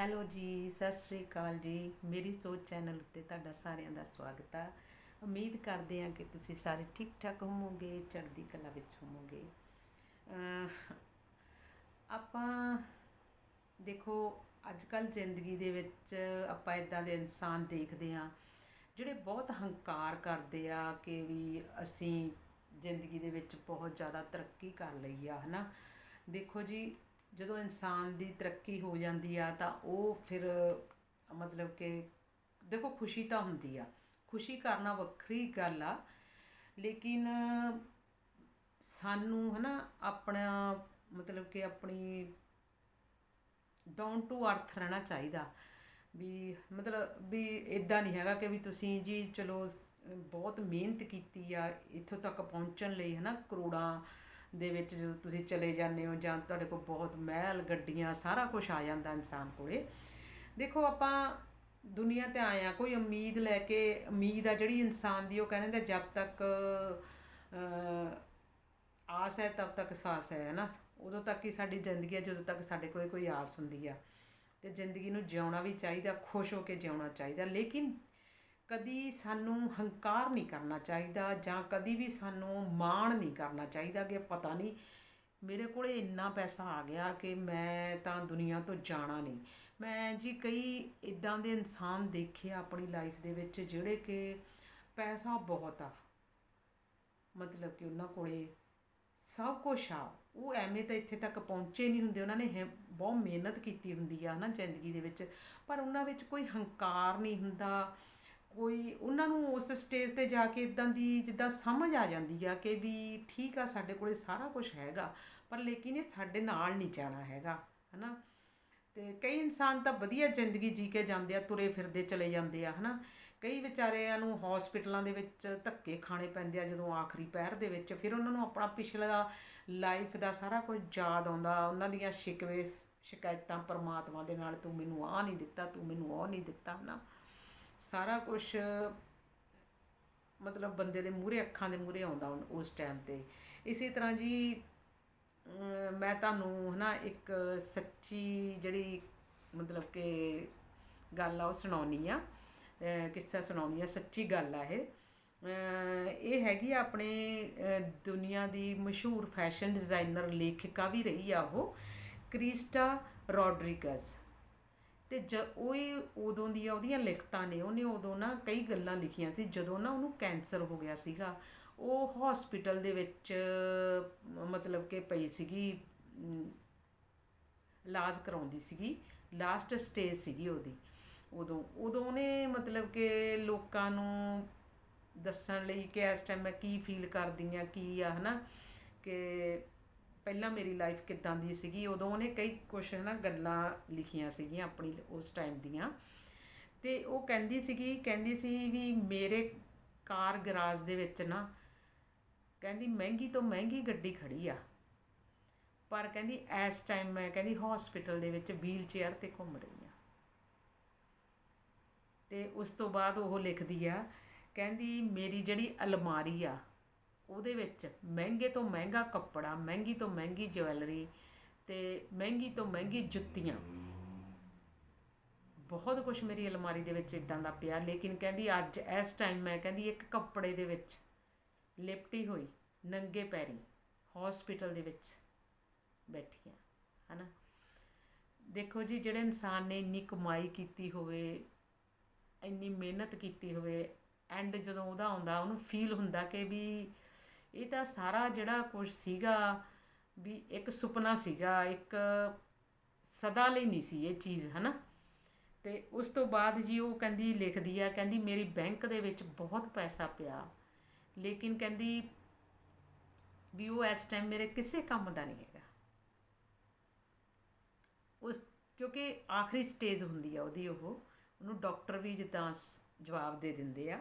Hello ਜੀ, ਸਤਿ ਸ੍ਰੀ ਅਕਾਲ ਜੀ। ਮੇਰੀ ਸੋਚ ਚੈਨਲ ਉੱਤੇ ਤੁਹਾਡਾ ਸਾਰਿਆਂ ਦਾ ਸਵਾਗਤ ਆ। ਉਮੀਦ ਕਰਦੇ ਹਾਂ ਕਿ ਤੁਸੀਂ ਸਾਰੇ ਠੀਕ ਠਾਕ ਹੋਵੋਗੇ, ਚੜ੍ਹਦੀ ਕਲਾ ਵਿੱਚ ਹੋਵੋਗੇ। ਆਪਾਂ ਦੇਖੋ ਅੱਜ ਕੱਲ ਜ਼ਿੰਦਗੀ ਦੇ ਵਿੱਚ ਆਪਾਂ ਇਦਾਂ ਦੇ ਇਨਸਾਨ ਦੇਖਦੇ ਹਾਂ, ਜਿਹੜੇ ਬਹੁਤ ਹੰਕਾਰ ਕਰਦੇ ਆ ਕਿ ਵੀ ਅਸੀਂ ਜ਼ਿੰਦਗੀ ਦੇ ਵਿੱਚ ਬਹੁਤ ਜ਼ਿਆਦਾ ਤਰੱਕੀ ਕਰ ਲਈ ਆ, ਹਨਾ? ਦੇਖੋ ਜੀ ਜਦੋਂ ਇਨਸਾਨ ਦੀ ਤਰੱਕੀ ਹੋ ਜਾਂਦੀ ਆ ਤਾਂ ਉਹ ਫਿਰ, ਮਤਲਬ ਕਿ ਦੇਖੋ ਖੁਸ਼ੀ ਤਾਂ ਹੁੰਦੀ ਆ, ਖੁਸ਼ੀ ਕਰਨਾ ਵੱਖਰੀ ਗੱਲ ਆ, ਲੇਕਿਨ ਸਾਨੂੰ ਹਨਾ ਆਪਣਾ, ਮਤਲਬ ਕਿ ਆਪਣੀ ਡਾਊਨ ਟੂ ਅਰਥ ਰਹਿਣਾ ਚਾਹੀਦਾ, ਵੀ ਮਤਲਬ ਵੀ ਇਦਾਂ ਨਹੀਂ ਹੈਗਾ ਕਿ ਵੀ ਤੁਸੀਂ ਜੀ ਚਲੋ ਬਹੁਤ ਮਿਹਨਤ ਕੀਤੀ ਆ, ਇੱਥੋਂ ਤੱਕ ਪਹੁੰਚਣ ਲਈ ਹਨਾ ਕਰੋੜਾਂ ਦੇ ਵਿੱਚ ਜਦੋਂ ਤੁਸੀਂ ਚਲੇ ਜਾਂਦੇ ਹੋ ਜਾਂ ਤੁਹਾਡੇ ਕੋਲ ਬਹੁਤ ਮਹਿਲ, ਗੱਡੀਆਂ, ਸਾਰਾ ਕੁਝ ਆ ਜਾਂਦਾ ਇਨਸਾਨ ਕੋਲੇ। ਦੇਖੋ ਆਪਾਂ ਦੁਨੀਆ ਤੇ ਆਏ ਆ ਕੋਈ ਉਮੀਦ ਲੈ ਕੇ, ਉਮੀਦ ਆ ਜਿਹੜੀ ਇਨਸਾਨ ਦੀ, ਉਹ ਕਹਿੰਦੇ ਨੇ ਜਦ ਤੱਕ ਆਸ ਹੈ ਤਬ ਤੱਕ ਸਾਸ ਹੈ ਨਾ? ਉਦੋਂ ਤੱਕ ਹੀ ਸਾਡੀ ਜ਼ਿੰਦਗੀ ਹੈ, ਜਦੋਂ ਤੱਕ ਸਾਡੇ ਕੋਲ ਕੋਈ ਆਸ ਹੁੰਦੀ ਆ। ਤੇ ਜ਼ਿੰਦਗੀ ਨੂੰ ਜਿਉਣਾ ਵੀ ਚਾਹੀਦਾ, ਖੁਸ਼ ਹੋ ਕੇ ਜਿਉਣਾ ਚਾਹੀਦਾ। ਲੇਕਿਨ ਕਦੀ ਸਾਨੂੰ ਹੰਕਾਰ ਨਹੀਂ ਕਰਨਾ ਚਾਹੀਦਾ ਜਾਂ ਕਦੀ ਵੀ ਸਾਨੂੰ ਮਾਣ ਨਹੀਂ ਕਰਨਾ ਚਾਹੀਦਾ ਕਿ ਪਤਾ ਨਹੀਂ ਮੇਰੇ ਕੋਲ ਇੰਨਾ ਪੈਸਾ ਆ ਗਿਆ ਕਿ ਮੈਂ ਤਾਂ ਦੁਨੀਆ ਤੋਂ ਜਾਣਾ ਨਹੀਂ। ਮੈਂ ਜੀ ਕਈ ਇਦਾਂ ਦੇ ਇਨਸਾਨ ਦੇਖੇ ਆ ਆਪਣੀ ਲਾਈਫ ਦੇ ਵਿੱਚ ਜਿਹੜੇ ਕਿ ਪੈਸਾ ਬਹੁਤ ਆ। ਮਤਲਬ ਕਿ ਉਹਨਾਂ ਕੋਲੇ ਸਭ ਕੁਝ ਆ। ਉਹ ਐਵੇਂ ਤਾਂ ਇੱਥੇ ਤੱਕ ਪਹੁੰਚੇ ਨਹੀਂ ਹੁੰਦੇ। ਉਹਨਾਂ ਨੇ ਬਹੁਤ ਮਿਹਨਤ ਕੀਤੀ ਹੁੰਦੀ ਆ ਨਾ ਜ਼ਿੰਦਗੀ ਦੇ ਵਿੱਚ। ਪਰ ਉਹਨਾਂ ਵਿੱਚ ਕੋਈ ਹੰਕਾਰ ਨਹੀਂ ਹੁੰਦਾ। ਕੋਈ ਉਹਨਾਂ ਨੂੰ ਉਸ ਸਟੇਜ ਤੇ ਜਾ ਕੇ ਇਦਾਂ ਦੀ ਜਿੱਦਾਂ ਸਮਝ ਆ ਜਾਂਦੀ ਆ ਕਿ ਵੀ ਠੀਕ ਆ, ਸਾਡੇ ਕੋਲੇ ਸਾਰਾ ਕੁਝ ਹੈਗਾ, ਪਰ ਲੇਕਿਨ ਇਹ ਸਾਡੇ ਨਾਲ ਨਹੀਂ ਜਾਣਾ ਹੈਗਾ, ਹਨਾ? ਤੇ ਕਈ ਇਨਸਾਨ ਤਾਂ ਵਧੀਆ ਜ਼ਿੰਦਗੀ ਜੀ ਕੇ ਜਾਂਦੇ ਆ, ਤੁਰੇ ਫਿਰਦੇ ਚਲੇ ਜਾਂਦੇ ਆ, ਹਨਾ? ਕਈ ਵਿਚਾਰਿਆਂ ਨੂੰ ਹਸਪੀਟਲਾਂ ਦੇ ਵਿੱਚ ਧੱਕੇ ਖਾਣੇ ਪੈਂਦੇ ਆ ਜਦੋਂ ਆਖਰੀ ਪੈਰ ਦੇ ਵਿੱਚ, ਫਿਰ ਉਹਨਾਂ ਨੂੰ ਆਪਣਾ ਪਿਛਲਾ ਲਾਈਫ ਦਾ ਸਾਰਾ ਕੁਝ ਯਾਦ ਆਉਂਦਾ, ਉਹਨਾਂ ਦੀਆਂ ਸ਼ਿਕਵੇ, ਸ਼ਿਕਾਇਤਾਂ ਪਰਮਾਤਮਾ ਦੇ ਨਾਲ, ਤੂੰ ਮੈਨੂੰ ਆਹ ਨਹੀਂ ਦਿੱਤਾ, ਤੂੰ ਮੈਨੂੰ ਉਹ ਨਹੀਂ ਦਿੱਤਾ ਹਨਾ? ਸਾਰਾ ਕੁਝ ਮਤਲਬ ਬੰਦੇ ਦੇ ਮੂਹਰੇ ਅੱਖਾਂ ਦੇ ਮੂਹਰੇ ਆਉਂਦਾ ਉਨ- ਉਸ ਟਾਈਮ ਤੇ। ਇਸੇ ਤਰ੍ਹਾਂ ਜੀ ਮੈਂ ਤੁਹਾਨੂੰ ਹਨਾ ਇੱਕ ਸੱਚੀ ਜਿਹੜੀ ਮਤਲਬ ਕਿ ਗੱਲ ਆ ਉਹ ਸੁਣਾਉਣੀ ਆ ਅਹ, ਕਿੱਸਾ ਸੁਣਾਉਣੀ ਆ ਸੱਚੀ ਗੱਲ ਆ ਇਹ। ਇਹ ਹੈਗੀ ਆ ਆਪਣੇ ਦੁਨੀਆ ਦੀ ਮਸ਼ਹੂਰ ਫੈਸ਼ਨ ਡਿਜ਼ਾਈਨਰ ਲੇਖਿਕਾ ਵੀ ਰਹੀ ਆ ਉਹ ਕ੍ਰਿਸਟਾ ਰੋਡਰੀਗਜ਼। ਤੇ ਜ ਉਹ ਹੀ ਉਦੋਂ ਦੀਆਂ ਉਹਦੀਆਂ ਲਿਖਤਾਂ ਨੇ, ਉਹਨੇ ਉਦੋਂ ਨਾ ਕਈ ਗੱਲਾਂ ਲਿਖੀਆਂ ਸੀ, ਜਦੋਂ ਨਾ ਉਹਨੂੰ ਕੈਂਸਰ ਹੋ ਗਿਆ ਸੀਗਾ, ਉਹ ਹਸਪੀਟਲ ਦੇ ਵਿੱਚ, ਮਤਲਬ ਕਿ ਪਈ ਸੀਗੀ ਇਲਾਜ ਕਰਾਉਂਦੀ ਸੀਗੀ ਲਾਸਟ ਸਟੇਜ ਸੀਗੀ ਉਹਦੀ। ਉਦੋਂ ਉਦੋਂ ਉਹਨੇ ਮਤਲਬ ਕਿ ਲੋਕਾਂ ਨੂੰ ਦੱਸਣ ਲਈ ਕਿ ਇਸ ਟਾਈਮ ਮੈਂ ਕੀ ਫੀਲ ਕਰਦੀ ਆ ਕੀ ਆ, ਹਨਾ, ਕਿ ਪਹਿਲਾਂ ਮੇਰੀ ਲਾਈਫ ਕਿੱਦਾਂ ਦੀ ਸੀਗੀ, ਉਦੋਂ ਉਹਨੇ ਕਈ ਕੁਛ ਨਾ ਗੱਲਾਂ ਲਿਖੀਆਂ ਸੀਗੀਆਂ ਆਪਣੀ ਉਸ ਟਾਈਮ ਦੀਆਂ। ਤੇ ਉਹ ਕਹਿੰਦੀ ਸੀਗੀ, ਕਹਿੰਦੀ ਸੀ ਵੀ ਮੇਰੇ ਕਾਰ ਗਰਾਜ ਦੇ ਵਿੱਚ ਨਾ, ਕਹਿੰਦੀ ਮਹਿੰਗੀ ਤੋਂ ਮਹਿੰਗੀ ਗੱਡੀ ਖੜੀ ਆ। ਪਰ ਕਹਿੰਦੀ ਇਸ ਟਾਈਮ ਮੈਂ ਕਹਿੰਦੀ ਹਸਪੀਟਲ ਦੇ ਵਿੱਚ ਵੀਲ ਚੇਅਰ ਤੇ ਘੁੰਮ ਰਹੀ ਆ। ਤੇ ਉਸ ਤੋਂ ਬਾਅਦ ਉਹ ਲਿਖਦੀ ਆ, ਕਹਿੰਦੀ ਮੇਰੀ ਜਿਹੜੀ ਅਲਮਾਰੀ ਆ ਉਹਦੇ ਵਿੱਚ ਮਹਿੰਗੇ ਤੋਂ ਮਹਿੰਗਾ ਕੱਪੜਾ, ਮਹਿੰਗੀ ਤੋਂ ਮਹਿੰਗੀ ਜਵੈਲਰੀ ਤੇ ਮਹਿੰਗੀ ਤੋਂ ਮਹਿੰਗੀ ਜੁੱਤੀਆਂ। ਬਹੁਤ ਕੁਝ ਮੇਰੀ ਅਲਮਾਰੀ ਦੇ ਵਿੱਚ ਇਦਾਂ ਦਾ ਪਿਆ, ਲੇਕਿਨ ਕਹਿੰਦੀ ਅੱਜ ਇਸ ਟਾਈਮ ਮੈਂ ਕਹਿੰਦੀ ਇੱਕ ਕੱਪੜੇ ਦੇ ਵਿੱਚ ਲਿਪਟੀ ਹੋਈ, ਨੰਗੇ ਪੈਰੀ ਹਸਪੀਟਲ ਦੇ ਵਿੱਚ ਬੈਠੀ ਆ, ਹਨਾ। ਦੇਖੋ ਜੀ, ਜਿਹੜੇ ਇਨਸਾਨ ਨੇ ਇੰਨੀ ਕਮਾਈ ਕੀਤੀ ਹੋਵੇ, ਇੰਨੀ ਮਿਹਨਤ ਕੀਤੀ ਹੋਵੇ ਐਂਡ ਜਦੋਂ ਉਹਦਾ ਆਉਂਦਾ, ਉਹਨੂੰ ਫੀਲ ਹੁੰਦਾ ਕਿ ਵੀ ਇਹ ਤਾਂ ਸਾਰਾ ਜਿਹੜਾ ਕੁਝ ਸੀਗਾ ਵੀ ਇੱਕ ਸੁਪਨਾ ਸੀਗਾ, ਇੱਕ ਸਦਾ ਲਈ ਨਹੀਂ ਸੀ ਇਹ ਚੀਜ਼, ਹਨਾ? ਤੇ ਉਸ ਤੋਂ ਬਾਅਦ ਜੀ ਉਹ ਕਹਿੰਦੀ ਲਿਖਦੀ ਆ, ਕਹਿੰਦੀ ਮੇਰੀ ਬੈਂਕ ਦੇ ਵਿੱਚ ਬਹੁਤ ਪੈਸਾ ਪਿਆ। ਲੇਕਿਨ ਕਹਿੰਦੀ ਵੀ ਉਹ ਇਸ ਟਾਈਮ ਮੇਰੇ ਕਿਸੇ ਕੰਮ ਦਾ ਨਹੀਂ ਹੈਗਾ। ਉਸ, ਕਿਉਂਕਿ ਆਖਰੀ ਸਟੇਜ ਹੁੰਦੀ ਆ ਉਹਦੀ ਉਹ, ਉਹਨੂੰ ਡਾਕਟਰ ਵੀ ਜਿੱਦਾਂ ਸ- ਜਵਾਬ ਦੇ ਦਿੰਦੇ ਆ।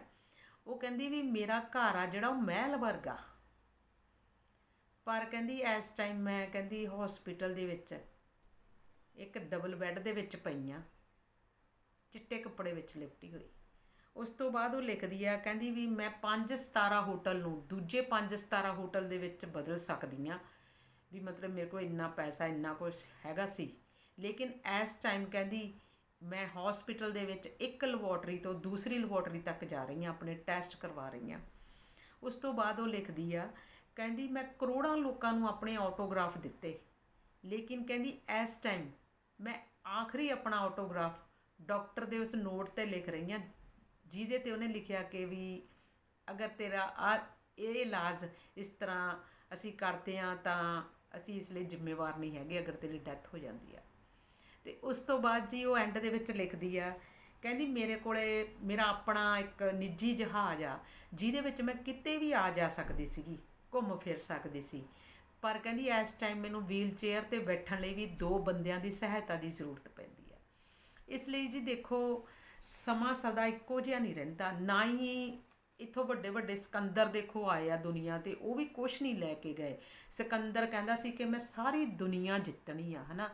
ਉਹ ਕਹਿੰਦੀ ਵੀ ਮੇਰਾ ਘਰ ਆ ਜਿਹੜਾ ਉਹ ਮਹਿਲ ਵਰਗਾ। ਪਰ ਕਹਿੰਦੀ ਇਸ ਟਾਈਮ ਮੈਂ ਕਹਿੰਦੀ ਹਸਪੀਟਲ ਦੇ ਵਿੱਚ ਇੱਕ ਡਬਲ ਬੈੱਡ ਦੇ ਵਿੱਚ ਪਈਆਂ ਚਿੱਟੇ ਕੱਪੜੇ ਵਿੱਚ ਲਿਪਟੀ ਹੋਈ। ਉਸ ਤੋਂ ਬਾਅਦ ਉਹ ਲਿਖਦੀ ਆ, ਕਹਿੰਦੀ ਵੀ ਮੈਂ 5 ਸਤਾਰਾ ਹੋਟਲ ਨੂੰ, ਦੂਜੇ 5 ਸਤਾਰਾ ਹੋਟਲ ਦੇ ਵਿੱਚ ਬਦਲ ਸਕਦੀ ਆ ਵੀ ਮਤਲਬ ਮੇਰੇ ਕੋਲ ਇੰਨਾ ਪੈਸਾ, ਇੰਨਾ ਕੁਝ ਹੈਗਾ ਸੀ। ਲੇਕਿਨ ਇਸ ਟਾਈਮ ਕਹਿੰਦੀ ਮੈਂ ਹਸਪੀਟਲ ਦੇ ਵਿੱਚ ਇੱਕ ਲੈਬੋਰਟਰੀ ਤੋਂ ਦੂਸਰੀ ਲੈਬੋਰਟਰੀ ਤੱਕ ਜਾ ਰਹੀ ਹਾਂ, ਆਪਣੇ ਟੈਸਟ ਕਰਵਾ ਰਹੀ ਹਾਂ। ਉਸ ਤੋਂ ਬਾਅਦ ਉਹ ਲਿਖਦੀ ਆ ਕਹਿੰਦੀ ਮੈਂ ਕਰੋੜਾਂ ਲੋਕਾਂ ਨੂੰ ਆਪਣੇ ਆਟੋਗ੍ਰਾਫ ਦਿੱਤੇ। ਲੇਕਿਨ ਕਹਿੰਦੀ ਇਸ ਟਾਈਮ ਮੈਂ ਆਖਰੀ ਆਪਣਾ ਆਟੋਗ੍ਰਾਫ ਡਾਕਟਰ ਦੇ ਉਸ ਨੋਟ ਤੇ ਲਿਖ ਰਹੀ ਹਾਂ, ਜਿਹਦੇ ਤੇ ਉਹਨੇ ਲਿਖਿਆ ਕਿ ਵੀ ਅਗਰ ਤੇਰਾ ਆ ਇਹ ਇਲਾਜ ਇਸ ਤਰ੍ਹਾਂ ਅਸੀਂ ਕਰਦੇ ਹਾਂ ਤਾਂ ਅਸੀਂ ਇਸ ਲਈ ਜ਼ਿੰਮੇਵਾਰ ਨਹੀਂ ਹੈਗੇ, ਅਗਰ ਤੇਰੀ ਡੈਥ ਹੋ ਜਾਂਦੀ ਆ। ਤੇ ਉਸ ਤੋਂ ਬਾਅਦ ਜੀ ਉਹ ਐਂਡ ਦੇ ਵਿੱਚ ਲਿਖਦੀ ਆ, ਕਹਿੰਦੀ ਮੇਰੇ ਕੋਲੇ ਮੇਰਾ ਆਪਣਾ ਇੱਕ ਨਿੱਜੀ ਜਹਾਜ਼ ਆ, ਜਿਹਦੇ ਵਿੱਚ ਮੈਂ ਕਿਤੇ ਵੀ ਆ ਜਾ ਸਕਦੀ ਸੀਗੀ। ਘੁੰਮ ਫਿਰ ਸਕਦੀ ਸੀ। ਪਰ ਕਹਿੰਦੀ ਇਸ ਟਾਈਮ ਮੈਨੂੰ ਵੀਲ ਚੇਅਰ ਤੇ ਬੈਠਣ ਲਈ ਵੀ ਦੋ ਬੰਦਿਆਂ ਦੀ ਸਹਾਇਤਾ ਦੀ ਜ਼ਰੂਰਤ ਪੈਂਦੀ ਆ ਇਸ ਲਈ ਜੀ ਦੇਖੋ, ਸਮਾਂ ਸਦਾ ਇੱਕੋ ਜਿਹਾ ਨਹੀਂ ਰਹਿੰਦਾ। ਨਾ ਹੀ ਇੱਥੋਂ ਵੱਡੇ ਵੱਡੇ ਸਿਕੰਦਰ ਦੇਖੋ ਆਏ ਆ ਦੁਨੀਆ ਤੇ, ਉਹ ਵੀ ਕੁਝ ਨਹੀਂ ਲੈ ਕੇ ਗਏ। ਸਿਕੰਦਰ ਕਹਿੰਦਾ ਸੀ ਕਿ ਮੈਂ ਸਾਰੀ ਦੁਨੀਆ ਜਿੱਤਣੀ ਆ, ਹਨਾ?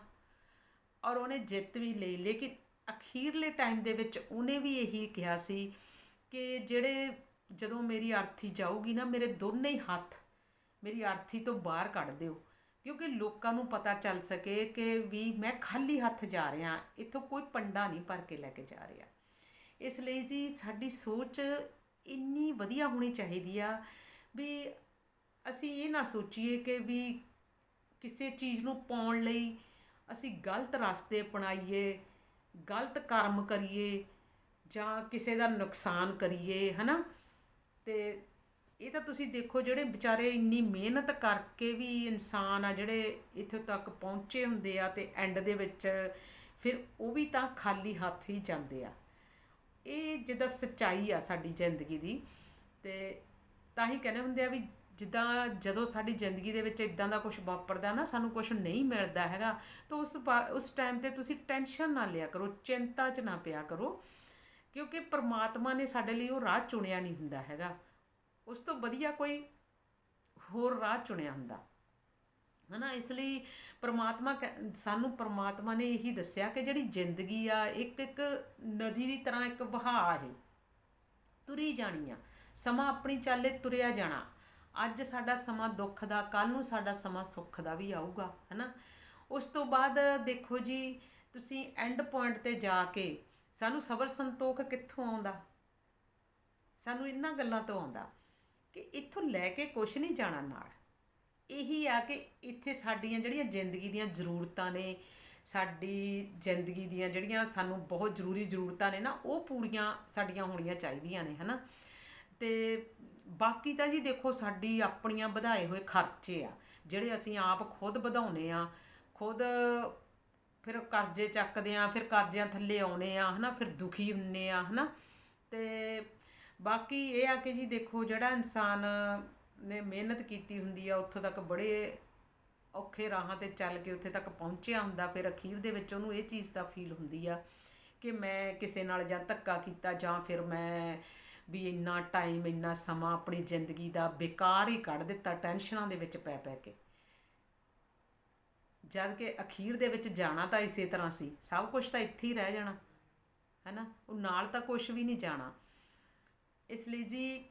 ਔਰ ਉਹਨੇ ਜਿੱਤ ਵੀ ਲਈ, ਲੇਕਿਨ ਅਖੀਰਲੇ ਟਾਈਮ ਦੇ ਵਿੱਚ ਉਹਨੇ ਵੀ ਇਹੀ ਕਿਹਾ ਸੀ ਕਿ ਜਿਹੜੇ ਜਦੋਂ ਮੇਰੀ ਅਰਥੀ ਜਾਊਗੀ ਨਾ, ਮੇਰੇ ਦੋਨੇ ਹੀ ਹੱਥ ਮੇਰੀ ਆਰਥੀ ਤੋਂ ਬਾਹਰ ਕੱਢ ਦਿਓ। ਕਿਉਂਕਿ ਲੋਕਾਂ ਨੂੰ ਪਤਾ ਚੱਲ ਸਕੇ ਕਿ ਵੀ ਮੈਂ ਖਾਲੀ ਹੱਥ ਜਾ ਰਿਹਾ, ਇੱਥੋਂ ਕੋਈ ਪੰਡਾ ਨਹੀਂ ਭਰ ਕੇ ਲੈ ਕੇ ਜਾ ਰਿਹਾ। ਇਸ ਲਈ ਜੀ ਸਾਡੀ ਸੋਚ ਇੰਨੀ ਵਧੀਆ ਹੋਣੀ ਚਾਹੀਦੀ ਆ ਵੀ ਅਸੀਂ ਇਹ ਨਾ ਸੋਚੀਏ ਕਿ ਵੀ ਕਿਸੇ ਚੀਜ਼ ਨੂੰ ਪਾਉਣ ਲਈ ਅਸੀਂ ਗਲਤ ਰਸਤੇ ਅਪਣਾਈਏ, ਗਲਤ ਕਰਮ ਕਰੀਏ ਜਾਂ ਕਿਸੇ ਦਾ ਨੁਕਸਾਨ ਕਰੀਏ, ਹਨਾ? ਤੇ ਇਹ ਤਾਂ ਤੁਸੀਂ ਦੇਖੋ ਜਿਹੜੇ ਵਿਚਾਰੇ ਇੰਨੀ ਮਿਹਨਤ ਕਰਕੇ ਵੀ ਇਨਸਾਨ ਆ, ਜਿਹੜੇ ਇੱਥੇ ਤੱਕ ਪਹੁੰਚੇ ਹੁੰਦੇ ਆ ਤੇ ਐਂਡ ਦੇ ਵਿੱਚ ਫਿਰ ਉਹ ਵੀ ਤਾਂ ਖਾਲੀ ਹੱਥ ਹੀ ਜਾਂਦੇ ਆ। ਇਹ ਜਿੱਦਾਂ ਸੱਚਾਈ ਆ ਸਾਡੀ ਜ਼ਿੰਦਗੀ ਦੀ ਤੇ ਤਾਂ ਹੀ ਕਹਿੰਦੇ ਹੁੰਦੇ ਆ ਵੀ ਜਿੱਦਾਂ ਜਦੋਂ ਸਾਡੀ ਜ਼ਿੰਦਗੀ ਦੇ ਵਿੱਚ ਇਦਾਂ ਦਾ ਕੁਝ ਵਾਪਰਦਾ ਨਾ, ਸਾਨੂੰ ਕੁਝ ਨਹੀਂ ਮਿਲਦਾ ਹੈਗਾ, ਤਾਂ ਉਸ ਬਾ- ਉਸ ਟਾਈਮ ਤੇ ਤੁਸੀਂ ਟੈਨਸ਼ਨ ਨਾ ਲਿਆ ਕਰੋ, ਚਿੰਤਾ 'ਚ ਨਾ ਪਿਆ ਕਰੋ, ਕਿਉਂਕਿ ਪਰਮਾਤਮਾ ਨੇ ਸਾਡੇ ਲਈ ਉਹ ਰਾਹ ਚੁਣਿਆ ਨਹੀਂ ਹੁੰਦਾ ਹੈਗਾ। ਉਸ ਤੋਂ ਵਧੀਆ ਕੋਈ ਹੋਰ ਰਾਹ ਚੁਣਿਆ ਹੁੰਦਾ। ਹਨਾ, ਇਸ ਲਈ ਪ੍ਰਮਾਤਮਾ ਕਹਿ- ਸਾਨੂੰ ਪ੍ਰਮਾਤਮਾ ਨੇ ਇਹੀ ਦੱਸਿਆ ਕਿ ਜਿਹੜੀ ਜ਼ਿੰਦਗੀ ਆ, ਇੱਕ ਇੱਕ ਨਦੀ ਦੀ ਤਰ੍ਹਾਂ ਇੱਕ ਵਹਾਅ ਹੈ ਤੁਰੀ ਜਾਣੀ ਆ। ਸਮਾਂ ਆਪਣੀ ਚਾਲੇ ਤੁਰਿਆ ਜਾਣਾ। ਅੱਜ ਸਾਡਾ ਸਮਾਂ ਦੁੱਖ ਦਾ ਕੱਲ ਨੂੰ ਸਾਡਾ ਸਮਾਂ ਸੁੱਖ ਦਾ ਵੀ ਆਊਗਾ, ਹੈਨਾ। ਉਸ ਤੋਂ ਬਾਅਦ ਦੇਖੋ ਜੀ, ਤੁਸੀਂ ਐਂਡ ਪੁਆਇੰਟ ਤੇ ਜਾ ਕੇ ਸਾਨੂੰ ਸਬਰ ਸੰਤੋਖ ਕਿੱਥੋਂ ਆਉਂਦਾ? ਸਾਨੂੰ ਇਹਨਾਂ ਗੱਲਾਂ ਤੋਂ ਆਉਂਦਾ। ਕਿ ਇੱਥੋਂ ਲੈ ਕੇ ਕੁਝ ਨਹੀਂ ਜਾਣਾ ਨਾਲ। ਇਹੀ ਆ ਕਿ ਇੱਥੇ ਸਾਡੀਆਂ ਜਿਹੜੀਆਂ ਜ਼ਿੰਦਗੀ ਦੀਆਂ ਜ਼ਰੂਰਤਾਂ ਨੇ, ਸਾਡੀ ਜ਼ਿੰਦਗੀ ਦੀਆਂ ਜਿਹੜੀਆਂ ਸਾਨੂੰ ਬਹੁਤ ਜ਼ਰੂਰੀ ਜ਼ਰੂਰਤਾਂ ਨੇ ਨਾ, ਉਹ ਪੂਰੀਆਂ ਸਾਡੀਆਂ ਹੋਣੀਆਂ ਚਾਹੀਦੀਆਂ ਨੇ, ਹਨਾ? ਤੇ ਬਾਕੀ ਤਾਂ ਜੀ ਦੇਖੋ ਸਾਡੀ ਆਪਣੀਆਂ ਵਧਾਏ ਹੋਏ ਖਰਚੇ ਆ, ਜਿਹੜੇ ਅਸੀਂ ਆਪ ਖੁਦ ਵਧਾਉਨੇ ਆ, ਖੁਦ ਫਿਰ ਕਰਜ਼ੇ ਚੱਕਦੇ ਆ, ਫਿਰ ਕਰਜ਼ਿਆਂ ਥੱਲੇ ਆਉਨੇ ਆ, ਹਨਾ? ਫਿਰ ਦੁਖੀ ਹੁੰਨੇ ਆ, ਹਨਾ? ਤੇ ਬਾਕੀ ਇਹ ਆ ਕਿ ਜੀ ਦੇਖੋ ਜਿਹੜਾ ਇਨਸਾਨ ਨੇ ਮਿਹਨਤ ਕੀਤੀ ਹੁੰਦੀ ਆ, ਉੱਥੋਂ ਤੱਕ ਬੜੇ ਔਖੇ ਰਾਹਾਂ ਤੇ ਚੱਲ ਕੇ ਉੱਥੇ ਤੱਕ ਪਹੁੰਚਿਆ ਹੁੰਦਾ, ਫਿਰ ਅਖੀਰ ਦੇ ਵਿੱਚ ਉਹਨੂੰ ਇਹ ਚੀਜ਼ ਦਾ ਫੀਲ ਹੁੰਦੀ ਆ ਕਿ ਮੈਂ ਕਿਸੇ ਨਾਲ ਜਾਂ ਧੱਕਾ ਕੀਤਾ ਜਾਂ ਫਿਰ ਮੈਂ ਵੀ ਇੰਨਾ ਟਾਈਮ ਇੰਨਾ ਸਮਾਂ ਆਪਣੀ ਜ਼ਿੰਦਗੀ ਦਾ ਬੇਕਾਰ ਹੀ ਕੱਢ ਦਿੱਤਾ ਟੈਨਸ਼ਨਾਂ ਦੇ ਵਿੱਚ ਪੈ ਪੈ ਕੇ। ਜਦ ਕਿ ਅਖੀਰ ਦੇ ਵਿੱਚ ਜਾਣਾ ਤਾਂ ਇਸੇ ਤਰ੍ਹਾਂ ਸੀ, ਸਭ ਕੁਝ ਤਾਂ ਇੱਥੇ ਹੀ ਰਹਿ ਜਾਣਾ, ਹੈਨਾ? ਉਹ ਨਾਲ ਤਾਂ ਕੁਝ ਵੀ ਨਹੀਂ ਜਾਣਾ। ਇਸ ਲਈ ਜੀ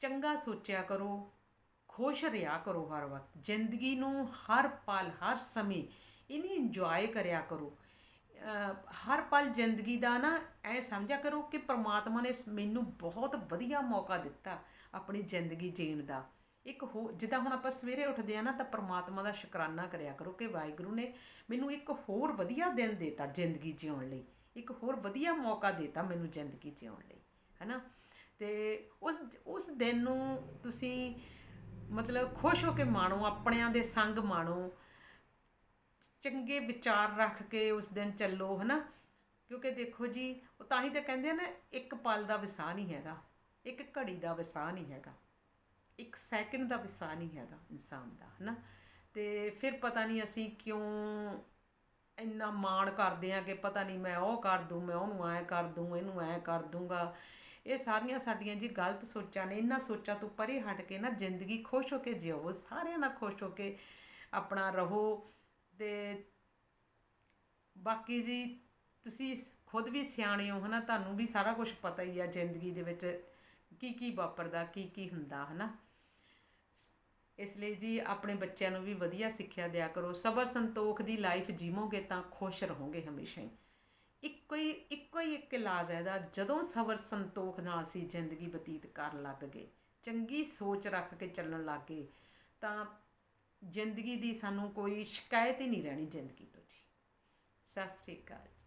ਚੰਗਾ ਸੋਚਿਆ ਕਰੋ, ਖੁਸ਼ ਰਿਹਾ ਕਰੋ ਹਰ ਵਕਤ। ਜ਼ਿੰਦਗੀ ਨੂੰ ਹਰ ਪਲ, ਹਰ ਸਮੇਂ ਇਹਨੂੰ ਇੰਜੋਏ ਕਰਿਆ ਕਰੋ। ਹਰ ਪਲ ਜ਼ਿੰਦਗੀ ਦਾ ਨਾ ਐ ਸਮਝਿਆ ਕਰੋ ਕਿ ਪ੍ਰਮਾਤਮਾ ਨੇ ਮੈਨੂੰ ਬਹੁਤ ਵਧੀਆ ਮੌਕਾ ਦਿੱਤਾ ਆਪਣੀ ਜ਼ਿੰਦਗੀ ਜੀਣ ਦਾ। ਇੱਕ ਹੋ, ਜਿੱਦਾਂ ਹੁਣ ਆਪਾਂ ਸਵੇਰੇ ਉੱਠਦੇ ਆ ਨਾ ਤਾਂ ਪ੍ਰਮਾਤਮਾ ਦਾ ਸ਼ੁਕਰਾਨਾ ਕਰਿਆ ਕਰੋ ਕਿ ਵਾਹਿਗੁਰੂ ਨੇ ਮੈਨੂੰ ਇੱਕ ਹੋਰ ਵਧੀਆ ਦਿਨ ਦਿੱਤਾ ਜ਼ਿੰਦਗੀ ਜਿਉਣ ਲਈ। ਇੱਕ ਹੋਰ ਵਧੀਆ ਮੌਕਾ ਦਿੱਤਾ ਮੈਨੂੰ ਜ਼ਿੰਦਗੀ ਜਿਉਣ ਲਈ, ਹੈਨਾ? ਤੇ ਉਸ ਉਸ ਦਿਨ ਨੂੰ ਤੁਸੀਂ ਮਤਲਬ ਖੁਸ਼ ਹੋ ਕੇ ਮਾਣੋ, ਆਪਣਿਆਂ ਦੇ ਸੰਗ ਮਾਣੋ। ਚੰਗੇ ਵਿਚਾਰ ਰੱਖ ਕੇ ਉਸ ਦਿਨ ਚੱਲੋ, ਹਨਾ? ਕਿਉਂਕਿ ਦੇਖੋ ਜੀ, ਉਹ ਤਾਂ ਹੀ ਤਾਂ ਕਹਿੰਦੇ ਆ ਨਾ, ਇੱਕ ਪਲ ਦਾ ਵਿਸਾਹ ਨਹੀਂ ਹੈਗਾ, ਇੱਕ ਘੜੀ ਦਾ ਵਿਸਾਹ ਨਹੀਂ ਹੈਗਾ, ਇੱਕ ਸੈਕਿੰਡ ਦਾ ਵਿਸਾਹ ਨਹੀਂ ਹੈਗਾ ਇਨਸਾਨ ਦਾ, ਹਨਾ? ਤੇ ਫਿਰ ਪਤਾ ਨਹੀਂ ਅਸੀਂ ਕਿਉਂ ਇੰਨਾ ਮਾਣ ਕਰਦੇ ਆ ਕਿ ਪਤਾ ਨਹੀਂ ਮੈਂ ਉਹ ਕਰ ਦੂੰ, ਮੈਂ ਉਹਨੂੰ ਐ ਕਰ ਦੂੰ, ਇਹਨੂੰ ਐ ਕਰ ਦੂੰਗਾ। ਇਹ ਸਾਰੀਆਂ ਸਾਡੀਆਂ ਜੀ ਗਲਤ ਸੋਚਾਂ ਨੇ, ਇਹਨਾਂ ਸੋਚਾਂ ਤੋਂ ਪਰੇ ਹਟ ਕੇ ਨਾ ਜ਼ਿੰਦਗੀ ਖੁਸ਼ ਹੋ ਕੇ ਜਿਓ, ਸਾਰਿਆਂ ਨਾਲ ਖੁਸ਼ ਹੋ ਕੇ ਆਪਣਾ ਰਹੋ ਤੇ ਬਾਕੀ ਜੀ ਤੁਸੀਂ ਖੁਦ ਵੀ ਸਿਆਣੇ ਹੋ ਹਨਾ, ਤੁਹਾਨੂੰ ਵੀ ਸਾਰਾ ਕੁਝ ਪਤਾ ਹੀ ਆ ਜ਼ਿੰਦਗੀ ਦੇ ਵਿੱਚ ਕੀ ਕੀ ਵਾਪਰਦਾ, ਕੀ ਕੀ ਹੁੰਦਾ ਹਨਾ। ਇਸ ਲਈ ਜੀ ਆਪਣੇ ਬੱਚਿਆਂ ਨੂੰ ਵੀ ਵਧੀਆ ਸਿੱਖਿਆ ਦਿਆ ਕਰੋ, ਸਬਰ ਸੰਤੋਖ ਦੀ ਲਾਈਫ ਜੀਵੋਗੇ ਤਾਂ ਖੁਸ਼ ਰਹੋਗੇ ਹਮੇਸ਼ਾ ਹੀ। ਇੱਕੋ ਹੀ ਇੱਕੋ ਹੀ ਇੱਕ ਇਲਾਜ ਹੈ ਇਹਦਾ, ਜਦੋਂ ਸਬਰ ਸੰਤੋਖ ਨਾਲ ਅਸੀਂ ਜ਼ਿੰਦਗੀ ਬਤੀਤ ਕਰਨ ਲੱਗ ਗਏ, ਚੰਗੀ ਸੋਚ ਰੱਖ ਕੇ ਚੱਲਣ ਲੱਗ ਗਏ, ਤਾਂ ਜ਼ਿੰਦਗੀ ਦੀ ਸਾਨੂੰ ਕੋਈ ਸ਼ਿਕਾਇਤ ਹੀ ਨਹੀਂ ਰਹਿਣੀ ਜ਼ਿੰਦਗੀ ਤੋਂ ਜੀ। ਸਤਿ ਸ੍ਰੀ ਅਕਾਲ ਜੀ।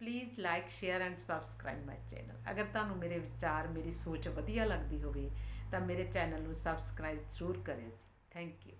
Please like share and subscribe my channel ਅਗਰ ਤੁਹਾਨੂੰ ਮੇਰੇ ਵਿਚਾਰ, ਮੇਰੀ ਸੋਚ ਵਧੀਆ ਲੱਗਦੀ ਹੋਵੇ, ਤਾਂ ਮੇਰੇ ਚੈਨਲ ਨੂੰ ਸਬਸਕ੍ਰਾਈਬ ਜ਼ਰੂਰ ਕਰਿਓ ਜੀ। Thank you